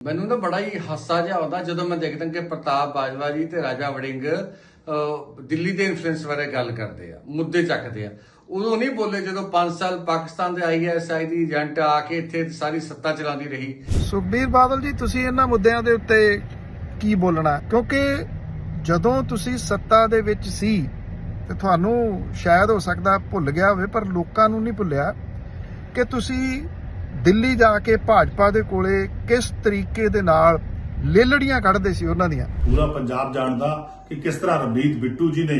ਮੈਨੂੰ ਤਾਂ ਬੜਾ ਹੀ ਹਾਸਾ ਜਿਹਾ ਆਉਂਦਾ ਜਦੋਂ ਮੈਂ ਦੇਖਦਾ ਕਿ ਪ੍ਰਤਾਪ ਬਾਜਵਾ ਜੀ ਤੇ ਰਾਜਾ ਵੜਿੰਗ ਦਿੱਲੀ ਦੇ ਇਨਫਲੂਐਂਸ ਬਾਰੇ ਗੱਲ ਕਰਦੇ ਆ, ਮੁੱਦੇ ਚੱਕਦੇ ਆ। ਉਦੋਂ ਨਹੀਂ ਬੋਲੇ ਜਦੋਂ 5 ਸਾਲ ਪਾਕਿਸਤਾਨ ਦੇ ਆਈਐਸਆਈ ਦੀ ਏਜੰਟ ਆ ਕੇ ਇੱਥੇ ਸਾਰੀ ਸੱਤਾ ਚਲਾਉਂਦੀ ਰਹੀ। ਸੁਖਬੀਰ ਬਾਦਲ ਜੀ, ਤੁਸੀਂ ਇਹਨਾਂ ਮੁੱਦਿਆਂ ਦੇ ਉੱਤੇ ਕੀ ਬੋਲਣਾ? ਕਿਉਂਕਿ ਜਦੋਂ ਤੁਸੀਂ ਸੱਤਾ ਦੇ ਵਿੱਚ ਸੀ, ਤੇ ਤੁਹਾਨੂੰ ਸ਼ਾਇਦ ਹੋ ਸਕਦਾ ਭੁੱਲ ਗਿਆ ਹੋਵੇ, ਪਰ ਲੋਕਾਂ ਨੂੰ ਨਹੀਂ ਭੁੱਲਿਆ ਕਿ ਤੁਸੀਂ ਦਿੱਲੀ ਜਾ ਕੇ ਭਾਜਪਾ ਦੇ ਕੋਲੇ ਕਿਸ ਤਰੀਕੇ ਦੇ ਨਾਲ ਲੇਲੜੀਆਂ ਕੱਢਦੇ ਸੀ ਉਹਨਾਂ ਦੀਆਂ? ਪੂਰਾ ਪੰਜਾਬ ਜਾਣਦਾ ਕਿ ਕਿਸ ਤਰ੍ਹਾਂ ਰਵਨੀਤ ਬਿੱਟੂ ਜੀ ਨੇ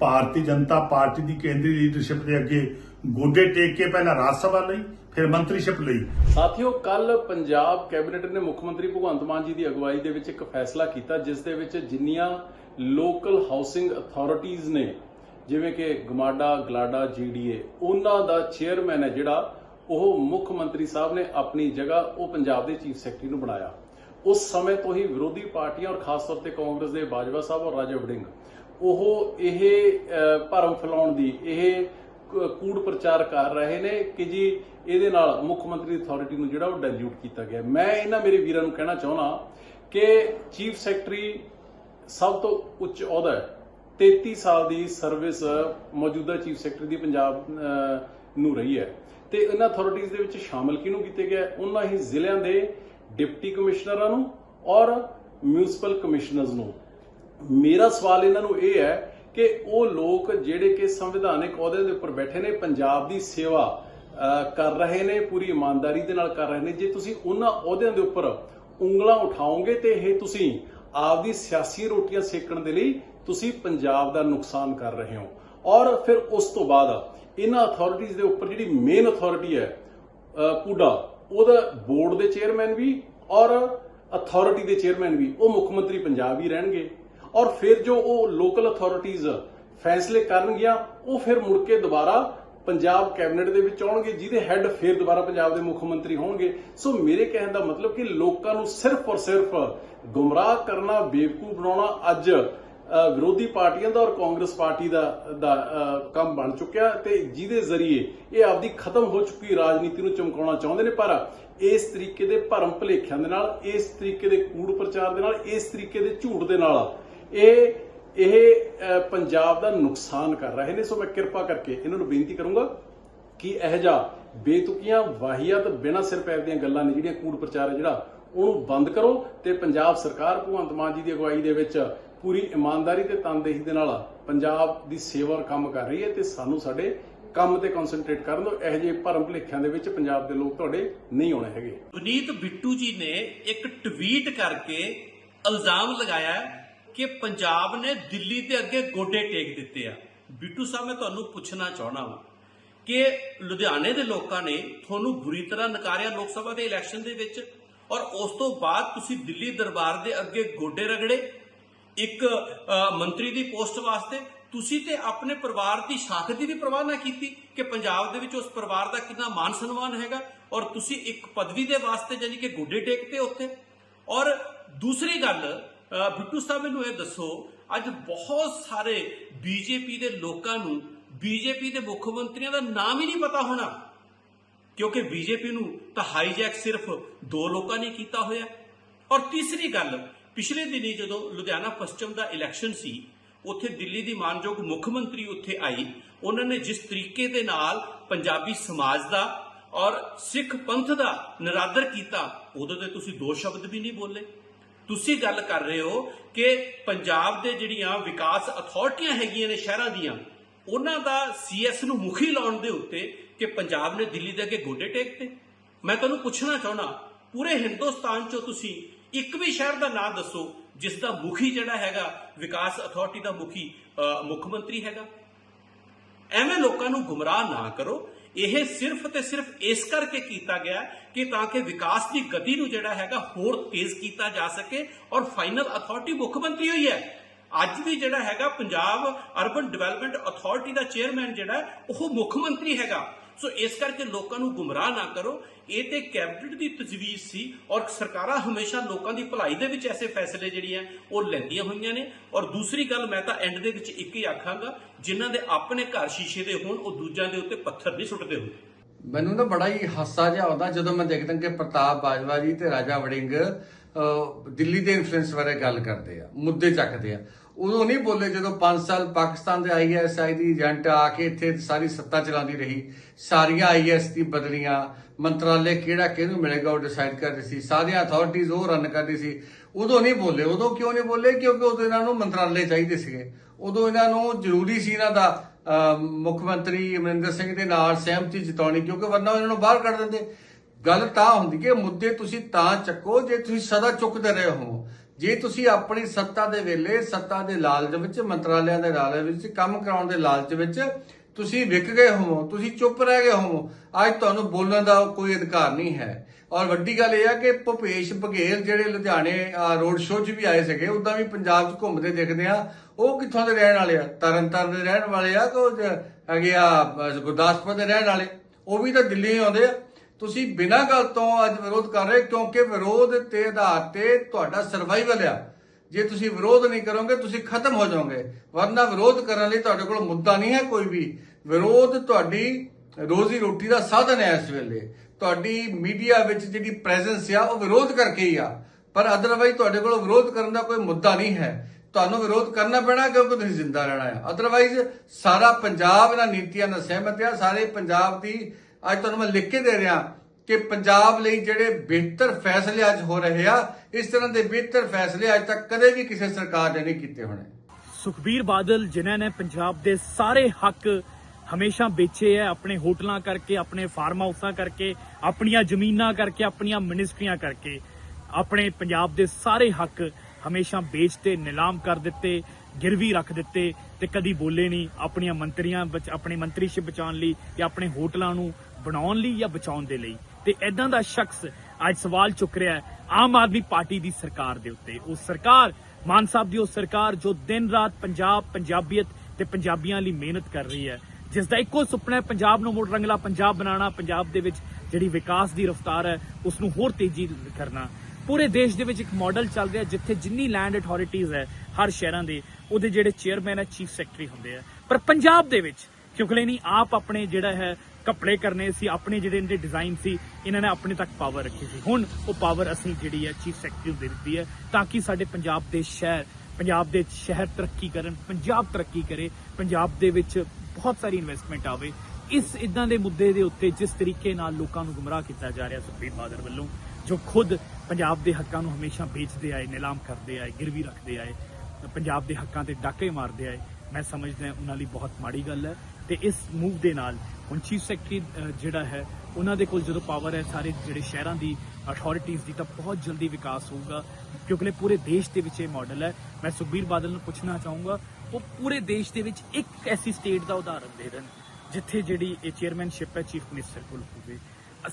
ਭਾਰਤੀ ਜਨਤਾ ਪਾਰਟੀ ਦੀ ਕੇਂਦਰੀ ਲੀਡਰਸ਼ਿਪ ਦੇ ਅੱਗੇ ਗੋਡੇ ਟੇਕ ਕੇ ਪਹਿਲਾਂ ਰਾਜ ਸਭਾ ਲਈ ਫਿਰ ਮੰਤਰੀਸ਼ਿਪ ਲਈ। ਸਾਥੀਓ ਕੱਲ ਪੰਜਾਬ ਕੈਬਨਿਟ ਨੇ ਮੁੱਖ ਮੰਤਰੀ ਭਗਵੰਤ ਮਾਨ ਜੀ ਦੀ ਅਗਵਾਈ ਦੇ ਵਿੱਚ ਇੱਕ ਫੈਸਲਾ ਕੀਤਾ ਜਿਸ ਦੇ ਵਿੱਚ ਜਿੰਨੀਆਂ ਲੋਕਲ ਹਾਊਸਿੰਗ ਅਥਾਰਟੀਆਂ ਨੇ ਜਿਵੇਂ ਕਿ ਗਮਾਡਾ ਗਲਾਡਾ ਜੀਡੀਏ ਉਹਨਾਂ ਦਾ ਚੇਅਰਮੈਨ ਹੈ ਜਿਹੜਾ ਉਹ ਮੁੱਖ ਮੰਤਰੀ ਸਾਹਿਬ ਨੇ ਆਪਣੀ ਜਗ੍ਹਾ ਉਹ ਪੰਜਾਬ ਦੇ ਚੀਫ ਸੈਕਟਰੀ ਨੂੰ ਬਣਾਇਆ। ਉਸ ਸਮੇਂ ਤੋਂ ਹੀ ਵਿਰੋਧੀ ਪਾਰਟੀਆਂ ਔਰ ਖਾਸ ਤੌਰ ਤੇ ਕਾਂਗਰਸ ਦੇ ਬਾਜਵਾ ਸਾਹਿਬ ਔਰ ਰਾਜਾ ਵੜਿੰਗ, ਉਹ ਇਹ ਭਰਮ ਫੈਲਾਉਣ ਦੀ, ਇਹ ਕੂੜ ਪ੍ਰਚਾਰ ਕਰ ਰਹੇ ਨੇ ਕਿ ਜੀ ਇਹਦੇ ਨਾਲ ਮੁੱਖ ਮੰਤਰੀ ਅਥਾਰਟੀ ਨੂੰ ਜਿਹੜਾ ਉਹ ਡਾਇਲੂਟ ਕੀਤਾ ਗਿਆ। ਮੈਂ ਇਹਨਾਂ ਮੇਰੇ ਵੀਰਾਂ ਨੂੰ ਕਹਿਣਾ ਚਾਹੁੰਦਾ ਕਿ ਚੀਫ ਸੈਕਟਰੀ ਸਭ ਤੋਂ ਉੱਚ ਅਹੁਦਾ ਹੈ। 33 ਸਾਲ ਦੀ ਸਰਵਿਸ ਮੌਜੂਦਾ ਚੀਫ ਸੈਕਟਰੀ ਦੀ ਪੰਜਾਬ ਨੂੰ ਰਹੀ ਹੈ। ਤੇ ਇਹਨਾਂ ਅਥਾਰਟੀਆਂ ਦੇ ਵਿੱਚ ਸ਼ਾਮਲ ਕਿਹਨੂੰ ਕੀਤੇ ਗਏ? ਉਹਨਾਂ ਹੀ ਜ਼ਿਲ੍ਹਿਆਂ ਦੇ ਡਿਪਟੀ ਕਮਿਸ਼ਨਰਾਂ ਨੂੰ ਔਰ ਮਿਊਨਿਸਪਲ ਕਮਿਸ਼ਨਰਸ ਨੂੰ। ਮੇਰਾ ਸਵਾਲ ਇਹਨਾਂ ਨੂੰ ਇਹ ਹੈ ਕਿ ਉਹ ਲੋਕ ਜਿਹੜੇ ਕਿ ਸੰਵਿਧਾਨਿਕ ਅਹੁਦੇ ਦੇ ਉੱਪਰ ਬੈਠੇ ਨੇ, ਪੰਜਾਬ ਦੀ ਸੇਵਾ ਕਰ ਰਹੇ ਨੇ, ਪੂਰੀ ਇਮਾਨਦਾਰੀ ਦੇ ਨਾਲ ਕਰ ਰਹੇ ਨੇ, ਜੇ ਤੁਸੀਂ ਉਹਨਾਂ ਅਹੁਦਿਆਂ ਦੇ ਉੱਪਰ ਉਂਗਲਾਂ ਉਠਾਓਗੇ ਤੇ ਇਹ ਤੁਸੀਂ ਆਪਦੀ ਸਿਆਸੀ ਰੋਟੀਆਂ ਸੇਕਣ ਦੇ ਲਈ ਤੁਸੀਂ ਪੰਜਾਬ ਦਾ ਨੁਕਸਾਨ ਕਰ ਰਹੇ ਹੋ। ਔਰ ਫਿਰ ਉਸ ਤੋਂ ਬਾਅਦ ਇਹਨਾਂ ਅਥਾਰਟੀਆਂ ਦੇ ਉੱਪਰ ਜਿਹੜੀ ਮੇਨ ਅਥਾਰਟੀ ਹੈ ਪੂਡਾ ਉਹਦਾ ਬੋਰਡ ਦੇ ਚੇਅਰਮੈਨ ਵੀ ਔਰ ਅਥਾਰਟੀ ਦੇ ਚੇਅਰਮੈਨ ਵੀ, ਉਹ ਮੁੱਖ ਮੰਤਰੀ ਪੰਜਾਬ ਹੀ ਰਹਿਣਗੇ। ਔਰ ਫਿਰ ਜੋ ਉਹ ਲੋਕਲ ਅਥਾਰਟੀਆਂ ਫੈਸਲੇ ਕਰਨਗੀਆਂ, ਉਹ ਫਿਰ ਮੁੜ ਕੇ ਦੁਬਾਰਾ ਪੰਜਾਬ ਕੈਬਨਿਟ ਦੇ ਵਿੱਚ ਆਉਣਗੇ, ਜਿਹਦੇ ਹੈੱਡ ਫਿਰ ਦੁਬਾਰਾ ਪੰਜਾਬ ਦੇ ਮੁੱਖ ਮੰਤਰੀ ਹੋਣਗੇ। ਸੋ ਮੇਰੇ ਕਹਿਣ ਦਾ ਮਤਲਬ ਕਿ ਲੋਕਾਂ ਨੂੰ ਸਿਰਫ ਔਰ ਸਿਰਫ ਗੁੰਮਰਾਹ ਕਰਨਾ, ਬੇਵਕੂਫ ਬਣਾਉਣਾ ਅੱਜ ਵਿਰੋਧੀ ਪਾਰਟੀਆਂ ਦਾ ਔਰ ਕਾਂਗਰਸ ਪਾਰਟੀ ਦਾ ਦਾ ਕੰਮ ਬਣ ਚੁੱਕਿਆ ਤੇ ਜਿਹਦੇ ਜ਼ਰੀਏ ਇਹ ਆਪਦੀ ਖਤਮ ਹੋ ਚੁੱਕੀ ਰਾਜਨੀਤੀ ਨੂੰ ਚਮਕਾਉਣਾ ਚਾਹੁੰਦੇ ਨੇ, ਪਰ ਇਸ ਤਰੀਕੇ ਦੇ ਭਰਮ ਭਲੇਖਿਆਂ ਦੇ ਨਾਲ, ਇਸ ਤਰੀਕੇ ਦੇ ਕੂੜ ਪ੍ਰਚਾਰ ਦੇ ਨਾਲ, ਇਸ ਤਰੀਕੇ ਦੇ ਝੂਠ ਦੇ ਨਾਲ ਇਹ ਇਹ ਪੰਜਾਬ ਦਾ ਨੁਕਸਾਨ ਕਰ ਰਹੇ ਨੇ। ਸੋ ਮੈਂ ਕਿਰਪਾ ਕਰਕੇ ਇਹਨਾਂ ਨੂੰ ਬੇਨਤੀ ਕਰੂੰਗਾ ਕਿ ਇਹ ਜਿਹਾ ਬੇਤੁਕੀਆਂ ਵਾਹੀਆਤ ਬਿਨਾਂ ਸਿਰ ਪੈਰ ਦੀਆਂ ਗੱਲਾਂ ਨੇ ਜਿਹੜੀਆਂ ਕੂੜ ਪ੍ਰਚਾਰ ਹੈ ਜਿਹੜਾ, ਉਹਨੂੰ ਬੰਦ ਕਰੋ ਤੇ ਪੰਜਾਬ ਸਰਕਾਰ ਭਗਵੰਤ ਮਾਨ ਜੀ ਦੀ ਅਗਵਾਈ ਦੇ ਵਿੱਚ ਪੂਰੀ ਇਮਾਨਦਾਰੀ ਤੇ ਤਨਦੇਹੀ ਦੇ ਨਾਲ ਪੰਜਾਬ ਦੀ ਸੇਵਾ ਕੰਮ ਕਰ ਰਹੀ ਹੈ ਤੇ ਸਾਨੂੰ ਸਾਡੇ ਕੰਮ ਤੇ ਕਨਸੈਂਟਰੇਟ ਕਰਨ ਦਿਓ। ਇਹੋ ਜਿਹੇ ਭਰਮ ਭੁਲੇਖਿਆਂ ਦੇ ਵਿੱਚ ਪੰਜਾਬ ਦੇ ਲੋਕ ਤੁਹਾਡੇ ਨਹੀਂ ਆਉਣੇ ਹੈਗੇ। ਵਨੀਤ ਬਿੱਟੂ ਜੀ ਨੇ ਇੱਕ ਟਵੀਟ ਕਰਕੇ ਇਲਜ਼ਾਮ ਲਗਾਇਆ ਕਿ ਪੰਜਾਬ ਨੇ ਦਿੱਲੀ ਦੇ ਅੱਗੇ ਗੋਡੇ ਟੇਕ ਦਿੱਤੇ ਆ। ਬਿੱਟੂ ਸਾਹਿਬ, ਮੈਂ ਤੁਹਾਨੂੰ ਪੁੱਛਣਾ ਚਾਹਣਾ ਹਾਂ ਕਿ ਲੁਧਿਆਣੇ ਦੇ ਲੋਕਾਂ ਨੇ ਤੁਹਾਨੂੰ ਬੁਰੀ ਤਰ੍ਹਾਂ ਨਕਾਰਿਆ ਲੋਕ ਸਭਾ ਦੇ ਇਲੈਕਸ਼ਨ ਦੇ ਵਿੱਚ ਔਰ ਉਸ ਤੋਂ ਬਾਅਦ ਤੁਸੀਂ ਦਿੱਲੀ ਦਰਬਾਰ ਦੇ ਅੱਗੇ ਗੋਡੇ ਰਗੜੇ? ਇੱਕ ਮੰਤਰੀ ਦੀ ਪੋਸਟ ਵਾਸਤੇ ਤੁਸੀਂ ਤੇ ਆਪਣੇ ਪਰਿਵਾਰ ਦੀ ਸਾਖ ਦੀ ਵੀ ਪਰਵਾਹ ਨਾ ਕੀਤੀ ਕਿ ਪੰਜਾਬ ਦੇ ਵਿੱਚ ਉਸ ਪਰਿਵਾਰ ਦਾ ਕਿੰਨਾ ਮਾਨ ਸਨਮਾਨ ਹੈਗਾ ਔਰ ਤੁਸੀਂ ਇੱਕ ਪਦਵੀ ਦੇ ਵਾਸਤੇ ਜਾਨੀ ਕਿ ਗੋਡੇ ਟੇਕਦੇ ਉੱਥੇ। ਔਰ ਦੂਸਰੀ ਗੱਲ ਬਿੱਟੂ ਸਾਹਿਬ ਮੈਨੂੰ ਇਹ ਦੱਸੋ, ਅੱਜ ਬਹੁਤ ਸਾਰੇ ਬੀਜੇਪੀ ਦੇ ਲੋਕਾਂ ਨੂੰ ਬੀਜੇਪੀ ਦੇ ਮੁੱਖ ਮੰਤਰੀਆਂ ਦਾ ਨਾਮ ਹੀ ਨਹੀਂ ਪਤਾ ਹੋਣਾ, ਕਿਉਂਕਿ ਬੀਜੇਪੀ ਨੂੰ ਤਾਂ ਹਾਈਜੈਕ ਸਿਰਫ ਦੋ ਲੋਕਾਂ ਨੇ ਕੀਤਾ ਹੋਇਆ। ਔਰ ਤੀਸਰੀ ਗੱਲ ਪਿਛਲੇ ਦਿਨੀ ਜਦੋਂ ਲੁਧਿਆਣਾ ਪশ্ਚਿਮ ਦਾ ਇਲੈਕਸ਼ਨ ਸੀ, ਉੱਥੇ ਦਿੱਲੀ ਦੀ ਮਾਨਯੋਗ ਮੁੱਖ ਮੰਤਰੀ ਉੱਥੇ ਆਈ। ਉਹਨਾਂ ਨੇ ਜਿਸ ਤਰੀਕੇ ਦੇ ਨਾਲ ਪੰਜਾਬੀ ਸਮਾਜ ਦਾ ਔਰ ਸਿੱਖ ਪੰਥ ਦਾ ਨਿਰਾਦਰ ਕੀਤਾ ਉਦੋਂ ਤੇ ਤੁਸੀਂ ਦੋ ਸ਼ਬਦ ਵੀ ਨਹੀਂ ਬੋਲੇ। ਤੁਸੀਂ ਗੱਲ ਕਰ ਰਹੇ ਹੋ ਕਿ ਪੰਜਾਬ ਦੇ ਜਿਹੜੀਆਂ ਵਿਕਾਸ ਅਥਾਰਟੀਆਂ ਹੈਗੀਆਂ ਨੇ ਸ਼ਹਿਰਾਂ ਦੀਆਂ, ਉਹਨਾਂ ਦਾ ਸੀਐਸ ਨੂੰ ਮੁਖੀ ਲਾਉਣ ਦੇ ਉੱਤੇ ਕਿ ਪੰਜਾਬ ਨੇ ਦਿੱਲੀ ਦੇ ਅੱਗੇ ਗੋਡੇ ਟੇਕਤੇ। ਮੈਂ ਤੁਹਾਨੂੰ ਪੁੱਛਣਾ ਚਾਹੁੰਦਾ, ਪੂਰੇ ਹਿੰਦੁਸਤਾਨ 'ਚੋਂ ਤੁਸੀਂ ਇੱਕ ਵੀ ਸ਼ਹਿਰ ਦਾ ਨਾਂ ਦੱਸੋ, ਜਿਸ ਦਾ ਮੁਖੀ ਜਿਹੜਾ ਹੈਗਾ, ਵਿਕਾਸ ਅਥਾਰਟੀ ਦਾ ਮੁਖੀ ਮੁੱਖ ਮੰਤਰੀ ਹੈਗਾ। ਐਵੇਂ ਲੋਕਾਂ ਨੂੰ ਗੁੰਮਰਾਹ ਨਾ ਕਰੋ। ਇਹ ਸਿਰਫ ਤੇ ਸਿਰਫ ਇਸ ਕਰਕੇ ਕੀਤਾ ਗਿਆ ਕਿ ਤਾਂ ਕਿ ਵਿਕਾਸ ਦੀ ਗਤੀ ਨੂੰ ਜਿਹੜਾ ਹੈਗਾ, ਹੋਰ ਤੇਜ਼ ਕੀਤਾ ਜਾ ਸਕੇ ਔਰ ਫਾਈਨਲ ਅਥਾਰਟੀ ਮੁੱਖ ਮੰਤਰੀ ਹੋਈ ਹੈ। ਅੱਜ ਵੀ ਜਿਹੜਾ ਹੈਗਾ, ਪੰਜਾਬ ਅਰਬਨ ਡਿਵੈਲਪਮੈਂਟ ਅਥਾਰਟੀ ਦਾ ਚੇਅਰਮੈਨ ਜਿਹੜਾ, ਉਹ ਮੁੱਖ ਮੰਤਰੀ ਹੈਗਾ। ਸੋ ਇਸ ਕਰਕੇ ਲੋਕਾਂ ਨੂੰ ਗੁੰਮਰਾਹ ਨਾ ਕਰੋ। ਇਹ ਤੇ ਕੈਬਨਿਟ ਦੀ ਤਜਵੀਜ਼ ਸੀ ਔਰ ਸਰਕਾਰਾਂ ਹਮੇਸ਼ਾ ਲੋਕਾਂ ਦੀ ਭਲਾਈ ਦੇ ਵਿੱਚ ਐਸੇ ਫੈਸਲੇ ਜਿਹੜੀਆਂ ਉਹ ਲੈਂਦੀਆਂ ਹੋਈਆਂ ਨੇ। ਔਰ ਦੂਸਰੀ ਗੱਲ, ਮੈਂ ਤਾਂ ਐਂਡ ਦੇ ਵਿੱਚ ਇੱਕ ਹੀ ਆਖਾਂਗਾ, ਜਿਨ੍ਹਾਂ ਦੇ ਆਪਣੇ ਘਰ ਸ਼ੀਸ਼ੇ ਦੇ ਹੋਣ, ਉਹ ਦੂਜਿਆਂ ਦੇ ਉੱਤੇ ਪੱਥਰ ਨਹੀਂ ਸੁੱਟਦੇ ਹੁੰਦੇ ਮੈਨੂੰ ਤਾਂ ਬੜਾ ਹੀ ਹਾਸਾ ਜਿਹਾ ਆਉਂਦਾ ਜਦੋਂ ਮੈਂ ਦੇਖਦਾ ਕਿ ਪ੍ਰਤਾਪ ਬਾਜਵਾ ਜੀ ਤੇ ਰਾਜਾ ਵੜਿੰਗ ਦਿੱਲੀ ਦੇ ਇਨਫਲੂਐਂਸ ਬਾਰੇ ਗੱਲ ਕਰਦੇ ਆ, ਮੁੱਦੇ ਚੱਕਦੇ ਆ। ਉਦੋਂ ਨਹੀਂ ਬੋਲੇ ਜਦੋਂ 5 ਸਾਲ ਪਾਕਿਸਤਾਨ ਦੇ ਆਈਐਸਆਈ ਦੀ ਏਜੰਟ ਆ ਕੇ ਇੱਥੇ ਸਾਰੀ ਸੱਤਾ ਚਲਾਉਂਦੀ ਰਹੀ। ਸਾਰੀਆਂ ਆਈਐਸ ਦੀ ਬਦਲੀਆਂ ਮੰਤਰਾਲੇ ਕਿਹੜਾ ਕਿਹਨੂੰ ਮਿਲੇਗਾ ਉਹ ਡਿਸਾਈਡ ਕਰਦੀ ਸੀ। ਸਾਰੀਆਂ ਅਥਾਰਟੀਆਂ ਉਹ ਰਨ ਕਰਦੀ ਸੀ। ਉਦੋਂ ਨਹੀਂ ਬੋਲੇ। ਉਦੋਂ ਕਿਉਂ ਨਹੀਂ ਬੋਲੇ? ਕਿਉਂਕਿ ਉਦੋਂ ਇਹਨਾਂ ਨੂੰ ਮੰਤਰਾਲੇ ਚਾਹੀਦੇ ਸੀਗੇ। ਉਦੋਂ ਇਹਨਾਂ ਨੂੰ ਜ਼ਰੂਰੀ ਸੀ ਇਹਨਾਂ ਦਾ ਅਹ, ਮੁੱਖ ਮੰਤਰੀ ਅਮਰਿੰਦਰ ਸਿੰਘ ਦੇ ਨਾਲ ਸਹਿਮਤੀ ਜਤਾਉਣੀ ਕਿਉਂਕਿ ਵਰਨਾ ਉਹ ਇਹਨਾਂ ਨੂੰ ਬਾਹਰ ਕੱਢ ਦਿੰਦੇ। ਗੱਲ ਤਾਂ ਹੁੰਦੀ ਕਿ ਮੁੱਦੇ ਤੁਸੀਂ ਤਾਂ ਚੱਕੋ ਜੇ ਤੁਸੀਂ ਸਦਾ ਚੁੱਕਦੇ ਰਹੇ ਹੋ। ਜੇ ਤੁਸੀਂ ਆਪਣੀ ਸੱਤਾ ਦੇ ਵੇਲੇ ਸੱਤਾ ਦੇ ਲਾਲਚ ਵਿੱਚ, ਮੰਤਰਾਲਿਆਂ ਦੇ ਲਾਲਚ ਵਿੱਚ, ਕੰਮ ਕਰਾਉਣ ਦੇ ਲਾਲਚ ਵਿੱਚ ਤੁਸੀਂ ਵਿਕ ਗਏ ਹੋ ਤੁਸੀਂ ਚੁੱਪ ਰਹਿ ਗਏ ਹੋ ਅੱਜ ਤੁਹਾਨੂੰ ਬੋਲਣ ਦਾ ਕੋਈ ਅਧਿਕਾਰ ਨਹੀਂ ਹੈ। ਔਰ ਵੱਡੀ ਗੱਲ ਇਹ ਆ ਕਿ ਭੁਪੇਸ਼ ਬਘੇਲ ਜਿਹੜੇ ਲੁਧਿਆਣੇ ਰੋਡ ਸ਼ੋਅ 'ਚ ਵੀ ਆਏ ਸੀਗੇ, ਉਦਾਂ ਵੀ ਪੰਜਾਬ 'ਚ ਘੁੰਮਦੇ ਦੇਖਦੇ ਆ। ਉਹ ਕਿੱਥੋਂ ਦੇ ਰਹਿਣ ਵਾਲੇ ਆ? ਤਰਨਤਾਰਨ ਦੇ ਰਹਿਣ ਵਾਲੇ ਆ ਕਿ ਉਹ ਹੈਗੇ ਆ, ਗੁਰਦਾਸਪੁਰ ਦੇ ਰਹਿਣ ਵਾਲੇ? ਉਹ ਵੀ ਤਾਂ ਦਿੱਲੀ ਆਉਂਦੇ ਆ। ਤੁਸੀਂ ਬਿਨਾਂ ਗੱਲ ਤੋਂ ਅੱਜ ਵਿਰੋਧ ਕਰ ਰਹੇ, ਕਿਉਂਕਿ ਵਿਰੋਧ ਤੇ ਆਧਾਰ ਤੇ ਤੁਹਾਡਾ ਸਰਵਾਈਵਲ ਆ। ਜੇ ਤੁਸੀਂ ਵਿਰੋਧ ਨਹੀਂ ਕਰੋਗੇ, ਤੁਸੀਂ ਖਤਮ ਹੋ ਜਾਓਗੇ। ਵਰਨਾ ਵਿਰੋਧ ਕਰਨ ਲਈ ਤੁਹਾਡੇ ਕੋਲ ਮੁੱਦਾ ਨਹੀਂ ਹੈ ਕੋਈ ਵੀ। ਵਿਰੋਧ ਤੁਹਾਡੀ ਰੋਜ਼ੀ ਰੋਟੀ ਦਾ ਸਾਧਨ ਹੈ ਇਸ ਵੇਲੇ। ਤੁਹਾਡੀ ਮੀਡੀਆ ਵਿੱਚ ਜਿਹੜੀ ਪ੍ਰੈਜ਼ੈਂਸ ਆ, ਉਹ ਵਿਰੋਧ ਕਰਕੇ ਹੀ ਆ। ਪਰ ਅਦਰਵਾਈਜ਼ ਤੁਹਾਡੇ ਕੋਲ ਵਿਰੋਧ ਕਰਨ ਦਾ ਕੋਈ ਮੁੱਦਾ ਨਹੀਂ ਹੈ। ਤੁਹਾਨੂੰ ਵਿਰੋਧ ਕਰਨਾ ਪੈਣਾ ਕਿਉਂਕਿ ਤੁਸੀਂ ਜ਼ਿੰਦਾ ਰਹਿਣਾ ਹੈ ਅਦਰਵਾਈਜ਼ ਸਾਰਾ ਪੰਜਾਬ ਇਹਨਾਂ ਨੀਤੀਆਂ ਨਾਲ ਸਹਿਮਤ ਆ। ਸਾਰੇ ਪੰਜਾਬ ਦੀ ਅੱਜ ਤੁਹਾਨੂੰ ਮੈਂ ਲਿਖ ਕੇ ਦੇ ਰਿਹਾ ਕਿ ਪੰਜਾਬ ਲਈ ਜਿਹੜੇ ਬਿਹਤਰ ਫੈਸਲੇ ਅੱਜ ਹੋ ਰਹੇ ਆ, ਇਸ ਤਰ੍ਹਾਂ ਦੇ ਬਿਹਤਰ ਫੈਸਲੇ ਅੱਜ ਤੱਕ ਕਦੇ ਵੀ ਕਿਸੇ ਸਰਕਾਰ ਨੇ ਨਹੀਂ ਕੀਤੇ ਹੋਣੇ। ਸੁਖਬੀਰ ਬਾਦਲ, ਜਿਨ੍ਹਾਂ ਨੇ ਪੰਜਾਬ ਦੇ ਸਾਰੇ ਹੱਕ ਹਮੇਸ਼ਾ ਵੇਚੇ ਹੈ ਆਪਣੇ ਹੋਟਲਾਂ ਕਰਕੇ, ਆਪਣੇ ਫਾਰਮ ਹਾਊਸਾਂ ਕਰਕੇ, ਆਪਣੀਆਂ ਜ਼ਮੀਨਾਂ ਕਰਕੇ, ਆਪਣੀਆਂ ਮਿਨਿਸਟਰੀਆਂ ਕਰਕੇ, ਆਪਣੇ ਪੰਜਾਬ ਦੇ ਸਾਰੇ ਹੱਕ ਹਮੇਸ਼ਾ ਵੇਚਤੇ, ਨਿਲਾਮ ਕਰ ਦਿੱਤੇ ਗਿਰਵੀ ਰੱਖ ਦਿੱਤੇ ਤੇ ਕਦੀ ਬੋਲੇ ਨਹੀਂ। ਆਪਣੀਆਂ ਮੰਤਰੀਆਂ ਬਚ ਆਪਣੀ ਮੰਤਰੀਸ਼ਿਪ ਬਚਾਉਣ ਲਈ ਜਾਂ ਆਪਣੇ ਹੋਟਲਾਂ ਨੂੰ ਬਣਾਉਣ ਲਈ ਜਾਂ ਬਚਾਉਣ ਦੇ ਲਈ। ਤੇ ਐਦਾਂ ਦਾ ਸ਼ਖਸ ਅੱਜ ਸਵਾਲ ਚੁੱਕ ਰਿਹਾ ਹੈ, ਆਮ ਆਦਮੀ ਪਾਰਟੀ ਦੀ ਸਰਕਾਰ ਦੇ ਉੱਤੇ। ਉਹ ਸਰਕਾਰ, ਮਾਨ ਸਾਹਿਬ ਦੀ ਉਹ ਸਰਕਾਰ ਜੋ ਦਿਨ ਰਾਤ ਪੰਜਾਬ, ਪੰਜਾਬੀਅਤ ਤੇ ਪੰਜਾਬੀਆਂ ਲਈ ਮਿਹਨਤ ਕਰ ਰਹੀ ਹੈ। ਜਿਸ ਦਾ ਇੱਕੋ ਸੁਪਨਾ ਹੈ, ਪੰਜਾਬ ਨੂੰ ਮੁੜ ਰੰਗਲਾ ਪੰਜਾਬ ਬਣਾਉਣਾ, ਪੰਜਾਬ ਦੇ ਵਿੱਚ ਜਿਹੜੀ ਵਿਕਾਸ ਦੀ ਰਫ਼ਤਾਰ ਹੈ ਉਸ ਨੂੰ ਹੋਰ ਤੇਜ਼ੀ ਕਰਨਾ। ਪੂਰੇ ਦੇਸ਼ ਦੇ ਵਿੱਚ ਇੱਕ ਮਾਡਲ ਚੱਲ ਰਿਹਾ ਜਿੱਥੇ ਜਿੰਨੀ ਲੈਂਡ ਅਥਾਰਟੀਆਂ ਹੈ ਹਰ ਸ਼ਹਿਰਾਂ ਦੇ, ਉਹਦੇ ਜਿਹੜੇ ਚੇਅਰਮੈਨ ਹੈ ਚੀਫ ਸੈਕਟਰੀ ਹੁੰਦੇ ਆ। ਪਰ ਪੰਜਾਬ ਦੇ ਵਿੱਚ, ਕਿਉਂਕਿ ਨਹੀਂ ਆਪ ਆਪਣੇ ਜਿਹੜਾ ਹੈ ਕੱਪੜੇ ਕਰਨੇ ਸੀ, ਆਪਣੇ ਜਿਹੜੇ ਇਹਦੇ ਡਿਜ਼ਾਈਨ ਸੀ, ਇਹਨਾਂ ਨੇ ਆਪਣੇ ਤੱਕ ਪਾਵਰ ਰੱਖੀ ਸੀ। ਹੁਣ ਉਹ ਪਾਵਰ ਅਸੀਂ ਜਿਹੜੀ ਹੈ ਚੀਫ ਸੈਕਟਰੀ ਨੂੰ ਦੇ ਦਿੱਤੀ ਹੈ ਤਾਂ ਕਿ ਸਾਡੇ ਪੰਜਾਬ ਦੇ ਸ਼ਹਿਰ, ਪੰਜਾਬ ਦੇ ਸ਼ਹਿਰ ਤਰੱਕੀ ਕਰਨ, ਪੰਜਾਬ ਤਰੱਕੀ ਕਰੇ, ਪੰਜਾਬ ਦੇ ਵਿੱਚ ਬਹੁਤ ਸਾਰੀ ਇਨਵੈਸਟਮੈਂਟ ਆਵੇ। ਇਸ ਇਦਾਂ ਦੇ ਮੁੱਦੇ ਦੇ ਉੱਤੇ ਜਿਸ ਤਰੀਕੇ ਨਾਲ ਲੋਕਾਂ ਨੂੰ ਗੁੰਮਰਾਹ ਕੀਤਾ ਜਾ ਰਿਹਾ ਸੁਖਬੀਰ ਬਾਦਲ ਵੱਲੋਂ ਜੋ ਖੁਦ ਪੰਜਾਬ ਦੇ ਹੱਕਾਂ ਨੂੰ ਹਮੇਸ਼ਾ ਵੇਚਦੇ ਆਏ, ਨਿਲਾਮ ਕਰਦੇ ਆਏ, ਗਿਰਵੀ ਰੱਖਦੇ ਆਏ, ਪੰਜਾਬ ਦੇ ਹੱਕਾਂ ਤੇ ਡਾਕੇ ਮਾਰਦੇ ਆਏ, ਮੈਂ ਸਮਝਦਾ ਉਹਨਾਂ ਲਈ ਬਹੁਤ ਮਾੜੀ ਗੱਲ ਹੈ। ਤੇ ਇਸ ਮੂਵ ਦੇ ਨਾਲ ਹੁਣ ਚੀਫ ਸੈਕਟਰੀ ਜਿਹੜਾ ਹੈ, ਉਹਨਾਂ ਦੇ ਕੋਲ ਜਦੋਂ ਪਾਵਰ ਹੈ, ਸਾਰੇ ਜਿਹੜੇ ਸ਼ਹਿਰਾਂ ਦੀ ਅਥਾਰਟੀਆਂ ਦੀ, ਤਾਂ ਬਹੁਤ ਜਲਦੀ ਵਿਕਾਸ ਹੋਊਗਾ। ਕਿਉਂਕਿ ਪੂਰੇ ਦੇਸ਼ ਦੇ ਵਿੱਚ ਇਹ ਮਾਡਲ ਹੈ। ਮੈਂ ਸੁਖਬੀਰ ਬਾਦਲ ਨੂੰ ਪੁੱਛਣਾ ਚਾਹੂੰਗਾ, ਉਹ ਪੂਰੇ ਦੇਸ਼ ਦੇ ਵਿੱਚ ਇੱਕ ਐਸੀ ਸਟੇਟ ਦਾ ਉਦਾਹਰਨ ਦੇ ਦੇਣ। ਜਿੱਥੇ ਜਿਹੜੀ ਇਹ ਚੇਅਰਮੈਨਸ਼ਿਪ ਹੈ ਚੀਫ ਮਿਨਿਸਟਰ ਕੋਲ ਹੋਵੇ।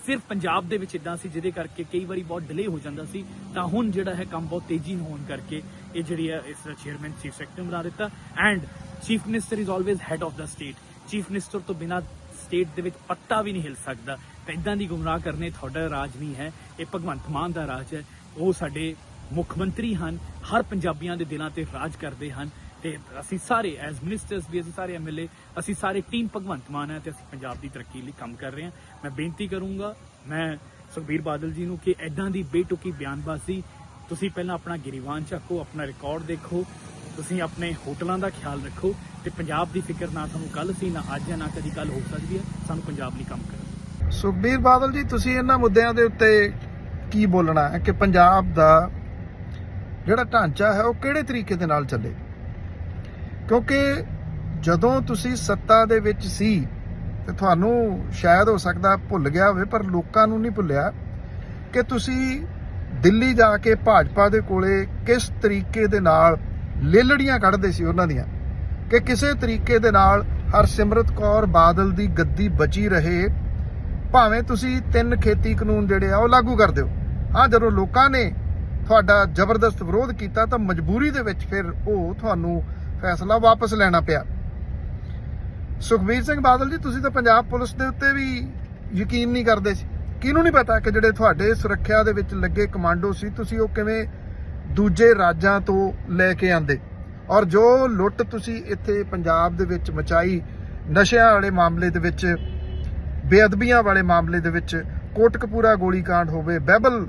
ਸਿਰਫ ਪੰਜਾਬ ਦੇ ਵਿੱਚ ਇਦਾਂ ਸੀ, ਜਿਹਦੇ ਕਰਕੇ ਕਈ ਵਾਰੀ ਬਹੁਤ ਡਿਲੇ ਹੋ ਜਾਂਦਾ ਸੀ। ਤਾਂ ਹੁਣ ਜਿਹੜਾ ਹੈ, ਕੰਮ ਬਹੁਤ ਤੇਜ਼ੀ ਨਾਲ ਹੋਣ ਕਰਕੇ ਇਹ ਜਿਹੜੀ ਹੈ, ਇਸ ਦਾ ਚੇਅਰਮੈਨ ਚੀਫ ਸੈਕਟਰੀ ਬਣਾ ਦਿੱਤਾ। And chief minister is always head of the state chief minister ਤੋਂ ਬਿਨਾਂ ਸਟੇਟ ਦੇ ਵਿੱਚ ਪੱਤਾ ਵੀ ਨਹੀਂ ਹਿਲ ਸਕਦਾ। ਤਾਂ ਇਦਾਂ ਦੀ ਗੁੰਮਰਾਹ ਕਰਨੇ ਤੁਹਾਡਾ ਰਾਜ ਨਹੀਂ ਹੈ। ਇਹ ਭਗਵੰਤ ਮਾਨ ਦਾ ਰਾਜ ਹੈ। ਉਹ ਸਾਡੇ ਮੁੱਖ ਮੰਤਰੀ ਹਨ, ਹਰ ਪੰਜਾਬੀਆਂ ਦੇ ਦਿਲਾਂ ਤੇ ਰਾਜ ਕਰਦੇ ਹਨ ਤੇ ਅਸੀਂ ਸਾਰੇ ਐਜ਼ ਮਿਨਿਸਟਰਸ ਵੀ, ਅਸੀਂ ਸਾਰੇ ਐਮਐਲਏ ਅਸੀਂ ਸਾਰੇ ਟੀਮ ਭਗਵੰਤ ਮਾਨ ਹੈ ਤੇ ਅਸੀਂ ਪੰਜਾਬ ਦੀ ਤਰੱਕੀ ਲਈ ਕੰਮ ਕਰ ਰਹੇ ਹਾਂ। ਮੈਂ ਬੇਨਤੀ ਕਰੂੰਗਾ, ਮੈਂ ਸੁਖਬੀਰ ਬਾਦਲ ਜੀ ਨੂੰ ਕਿ ਐਦਾਂ ਦੀ ਬੇਟੁਕੀ ਬਿਆਨਬਾਜ਼ੀ, ਤੁਸੀਂ ਪਹਿਲਾਂ ਆਪਣਾ ਗਿਰੀਵਾਨ ਚੱਕੋ, ਆਪਣਾ ਰਿਕਾਰਡ ਦੇਖੋ, ਤੁਸੀਂ ਆਪਣੇ ਹੋਟਲਾਂ ਦਾ ਖਿਆਲ ਰੱਖੋ ਤੇ ਪੰਜਾਬ ਦੀ ਫਿਕਰ ਨਾ ਤੁਹਾਨੂੰ ਕੱਲ ਸੀ, ਨਾ ਅੱਜ ਹੈ, ਨਾ ਕਦੀ ਕੱਲ ਹੋ ਸਕਦੀ ਹੈ, ਸਾਨੂੰ ਪੰਜਾਬ ਲਈ ਕੰਮ ਕਰਨਾ ਸੁਖਬੀਰ ਬਾਦਲ ਜੀ, ਤੁਸੀਂ ਇਹਨਾਂ ਮੁੱਦਿਆਂ ਦੇ ਉੱਤੇ ਕੀ ਬੋਲਣਾ ਹੈ ਕਿ ਪੰਜਾਬ ਦਾ ਜਿਹੜਾ ਢਾਂਚਾ ਹੈ ਉਹ ਕਿਹੜੇ ਤਰੀਕੇ ਦੇ ਨਾਲ ਚੱਲੇ? ਕਿਉਂਕਿ ਜਦੋਂ ਤੁਸੀਂ ਸੱਤਾ ਦੇ ਵਿੱਚ ਸੀ, ਤੇ ਤੁਹਾਨੂੰ ਸ਼ਾਇਦ ਹੋ ਸਕਦਾ ਭੁੱਲ ਗਿਆ ਹੋਵੇ, ਪਰ ਲੋਕਾਂ ਨੂੰ ਨਹੀਂ ਭੁੱਲਿਆ ਕਿ ਤੁਸੀਂ ਦਿੱਲੀ ਜਾ ਕੇ ਭਾਜਪਾ ਦੇ ਕੋਲੇ ਕਿਸ ਤਰੀਕੇ ਦੇ ਨਾਲ ਲੇਲੜੀਆਂ ਕੱਢਦੇ ਸੀ ਉਹਨਾਂ ਦੀਆਂ? ਕਿ ਕਿਸੇ ਤਰੀਕੇ ਦੇ ਨਾਲ ਹਰਸਿਮਰਤ ਕੌਰ ਬਾਦਲ ਦੀ ਗੱਦੀ ਬਚੀ ਰਹੇ? ਭਾਵੇਂ ਤੁਸੀਂ ਤਿੰਨ ਖੇਤੀ ਕਾਨੂੰਨ ਜਿਹੜੇ ਆ, ਉਹ ਲਾਗੂ ਕਰ ਦਿਓ। ਹਾਂ, ਜਦੋਂ ਲੋਕਾਂ ਨੇ ਤੁਹਾਡਾ ਜ਼ਬਰਦਸਤ ਵਿਰੋਧ ਕੀਤਾ ਤਾਂ ਮਜਬੂਰੀ ਦੇ ਵਿੱਚ ਫਿਰ ਉਹ ਤੁਹਾਨੂੰ ਫੈਸਲਾ ਵਾਪਸ ਲੈਣਾ ਪਿਆ। ਸੁਖਬੀਰ ਸਿੰਘ ਬਾਦਲ ਜੀ, ਤੁਸੀਂ ਤਾਂ ਪੰਜਾਬ ਪੁਲਿਸ ਦੇ ਉੱਤੇ ਵੀ ਯਕੀਨ ਨਹੀਂ ਕਰਦੇ ਸੀ। ਕਿਹਨੂੰ ਨਹੀਂ ਪਤਾ ਕਿ ਜਿਹੜੇ ਤੁਹਾਡੇ ਸੁਰੱਖਿਆ ਦੇ ਵਿੱਚ ਲੱਗੇ ਕਮਾਂਡੋ ਸੀ, ਤੁਸੀਂ ਉਹ ਕਿਵੇਂ ਦੂਜੇ ਰਾਜਾਂ ਤੋਂ ਲੈ ਕੇ ਆਂਦੇ? ਔਰ ਜੋ ਲੁੱਟ ਤੁਸੀਂ ਇੱਥੇ ਪੰਜਾਬ ਦੇ ਵਿੱਚ ਮਚਾਈ, ਨਸ਼ਿਆਂ ਵਾਲੇ ਮਾਮਲੇ ਦੇ ਵਿੱਚ, ਬੇਅਦਬੀਆਂ ਵਾਲੇ ਮਾਮਲੇ ਦੇ ਵਿੱਚ, ਕੋਟਕਪੂਰਾ ਗੋਲੀकांड ਹੋਵੇ, ਬਹਿਬਲ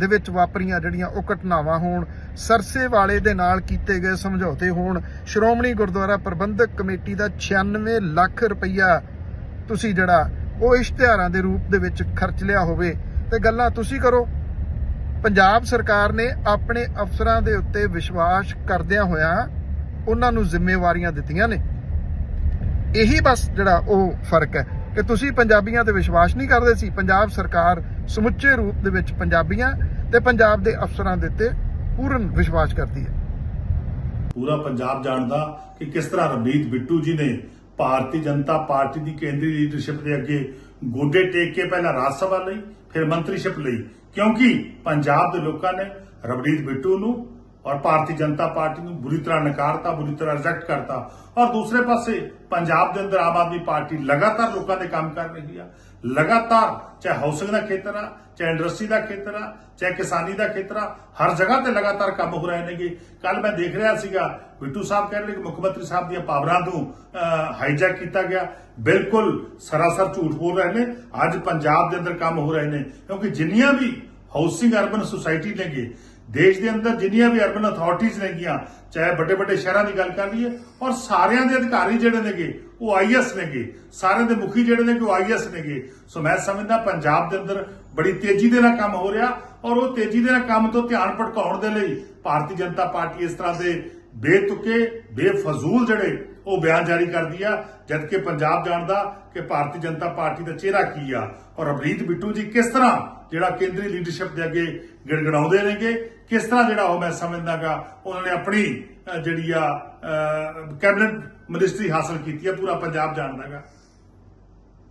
ਦੇ ਵਿੱਚ ਵਾਪਰੀਆਂ ਜਿਹੜੀਆਂ ਉਹ ਘਟਨਾਵਾਂ ਹੋਣ, ਸਰਸੇ ਵਾਲੇ ਦੇ ਨਾਲ ਕੀਤੇ ਗਏ ਸਮਝੌਤੇ ਹੋਣ, ਸ਼੍ਰੋਮਣੀ ਗੁਰਦੁਆਰਾ ਪ੍ਰਬੰਧਕ ਕਮੇਟੀ ਦਾ 96 ਲੱਖ ਰੁਪਈਆ ਤੁਸੀਂ ਜਿਹੜਾ ਉਹ ਇਸ਼ਤਿਹਾਰਾਂ ਦੇ ਰੂਪ ਦੇ ਵਿੱਚ ਖਰਚ ਲਿਆ ਹੋਵੇ। ਤੇ ਗੱਲਾਂ ਤੁਸੀਂ ਕਰੋ। ਪੰਜਾਬ ਸਰਕਾਰ ਨੇ ਆਪਣੇ ਅਫਸਰਾਂ ਦੇ ਉੱਤੇ ਵਿਸ਼ਵਾਸ ਕਰਦਿਆਂ ਹੋਇਆਂ ਉਹਨਾਂ ਨੂੰ ਜ਼ਿੰਮੇਵਾਰੀਆਂ ਦਿੱਤੀਆਂ ਨੇ। ਇਹੀ ਬਸ ਜਿਹੜਾ ਉਹ ਫ਼ਰਕ ਹੈ। ਕਿ ਤੁਸੀਂ ਪੰਜਾਬੀਆਂ ਤੇ ਵਿਸ਼ਵਾਸ ਨਹੀਂ ਕਰਦੇ ਸੀ। ਪੰਜਾਬ ਸਰਕਾਰ ਸਮੁੱਚੇ ਰੂਪ ਦੇ ਵਿੱਚ ਪੰਜਾਬੀਆਂ ਤੇ ਪੰਜਾਬ ਦੇ ਅਫਸਰਾਂ ਦੇ ਉੱਤੇ ਪੂਰਨ ਵਿਸ਼ਵਾਸ ਕਰਦੀ ਹੈ। ਪੂਰਾ ਪੰਜਾਬ ਜਾਣਦਾ ਕਿ ਕਿਸ ਤਰ੍ਹਾਂ ਰਵਨੀਤ ਬਿੱਟੂ ਜੀ ਨੇ ਭਾਰਤੀ ਜਨਤਾ ਪਾਰਟੀ ਦੀ ਕੇਂਦਰੀ ਲੀਡਰਸ਼ਿਪ ਦੇ ਅੱਗੇ ਗੋਡੇ ਟੇਕ ਕੇ ਪਹਿਲਾਂ ਰਾਜ ਸਭਾ ਲਈ, ਫਿਰ ਮੰਤਰੀਸ਼ਿਪ ਲਈ। ਕਿਉਂਕਿ ਪੰਜਾਬ ਦੇ ਲੋਕਾਂ ਨੇ ਰਵਨੀਤ ਬਿੱਟੂ ਨੂੰ ਔਰ ਭਾਰਤੀ ਜਨਤਾ ਪਾਰਟੀ ਨੂੰ ਬੁਰੀ ਤਰ੍ਹਾਂ ਨਕਾਰਤਾ, ਬੁਰੀ ਤਰ੍ਹਾਂ ਰਿਜੈਕਟ ਕਰਤਾ। ਔਰ ਦੂਸਰੇ ਪਾਸੇ ਪੰਜਾਬ ਦੇ ਅੰਦਰ ਆਮ ਆਦਮੀ ਪਾਰਟੀ ਲਗਾਤਾਰ ਲੋਕਾਂ ਦੇ ਕੰਮ ਕਰ ਰਹੀ ਆ। ਲਗਾਤਾਰ ਚਾਹੇ ਹਾਊਸਿੰਗ ਦਾ ਖੇਤਰ ਆ, ਚਾਹੇ ਇੰਡਸਟਰੀ ਦਾ ਖੇਤਰ ਆ, ਚਾਹੇ ਕਿਸਾਨੀ ਦਾ ਖੇਤਰ ਆ, ਹਰ ਜਗ੍ਹਾ ਤੇ ਲਗਾਤਾਰ ਕੰਮ ਹੋ ਰਹੇ ਨੇਗੇ। ਕੱਲ ਮੈਂ ਦੇਖ ਰਿਹਾ ਸੀਗਾ, ਬਿੱਟੂ ਸਾਹਿਬ ਕਹਿ ਰਹੇ ਕਿ ਮੁੱਖ ਮੰਤਰੀ ਸਾਹਿਬ ਦੀਆਂ ਪਾਵਰਾਂ ਨੂੰ ਹਾਈਜੈਕ ਕੀਤਾ ਗਿਆ। ਬਿਲਕੁਲ ਸਰਾਸਰ ਝੂਠ ਬੋਲ ਰਹੇ ਨੇ। ਅੱਜ ਪੰਜਾਬ ਦੇ ਅੰਦਰ ਕੰਮ ਹੋ ਰਹੇ ਨੇ। ਕਿਉਂਕਿ ਜਿੰਨੀਆਂ ਵੀ ਹਾਊਸਿੰਗ ਅਰਬਨ ਸੁਸਾਇਟੀ ਨੇਗੇ ਦੇਸ਼ ਦੇ ਅੰਦਰ ਜਿੰਨੀਆਂ ਵੀ ਅਰਬਨ ਅਥਾਰਟੀਆਂ ਨੇਗੀਆਂ, ਚਾਹੇ ਵੱਡੇ ਵੱਡੇ ਸ਼ਹਿਰਾਂ ਦੀ ਗੱਲ ਕਰ ਲਈਏ, ਔਰ ਸਾਰਿਆਂ ਦੇ ਅਧਿਕਾਰੀ ਜਿਹੜੇ ਨੇਗੇ, ਉਹ ਆਈਐਸ ਨੇਗੇ। ਸਾਰਿਆਂ ਦੇ ਮੁਖੀ ਜਿਹੜੇ ਨੇ ਉਹ ਆਈਐਸ ਨੇਗੇ। ਸੋ ਮੈਂ ਸਮਝਦਾ ਪੰਜਾਬ ਦੇ ਅੰਦਰ ਬੜੀ ਤੇਜ਼ੀ ਦੇ ਨਾਲ ਕੰਮ ਹੋ ਰਿਹਾ, ਔਰ ਉਹ ਤੇਜ਼ੀ ਦੇ ਨਾਲ ਕੰਮ ਤੋਂ ਧਿਆਨ ਭਟਕਾਉਣ ਦੇ ਲਈ ਭਾਰਤੀ ਜਨਤਾ ਪਾਰਟੀ ਇਸ ਤਰ੍ਹਾਂ ਦੇ ਬੇਤੁਕੇ, ਬੇਫਜ਼ੂਲ ਜਿਹੜੇ ਉਹ ਬਿਆਨ ਜਾਰੀ ਕਰਦੀ ਆ, ਜਦਕਿ ਪੰਜਾਬ ਜਾਣਦਾ ਕਿ ਭਾਰਤੀ ਜਨਤਾ ਪਾਰਟੀ ਦਾ ਚਿਹਰਾ ਕੀ ਆ? ਔਰ ਅਮਰੀਤ ਬਿੱਟੂ ਜੀ ਕਿਸ ਤਰ੍ਹਾਂ ਜਿਹੜਾ ਕੇਂਦਰੀ ਲੀਡਰਸ਼ਿਪ ਦੇ ਅੱਗੇ ਗਿੜਗੜਾਉਂਦੇ ਨੇਗੇ, ਕਿਸ ਤਰ੍ਹਾਂ ਜਿਹੜਾ ਉਹ ਮੈਂ ਸਮਝਦਾਗਾ, ਉਹਨਾਂ ਨੇ ਆਪਣੀ ਜਿਹੜੀ ਆ ਕੈਬਨਿਟ ਮਿਨਿਸਟਰੀ ਹਾਸਲ ਕੀਤੀ ਆ, ਪੂਰਾ ਪੰਜਾਬ ਜਾਣਦਾਗਾ।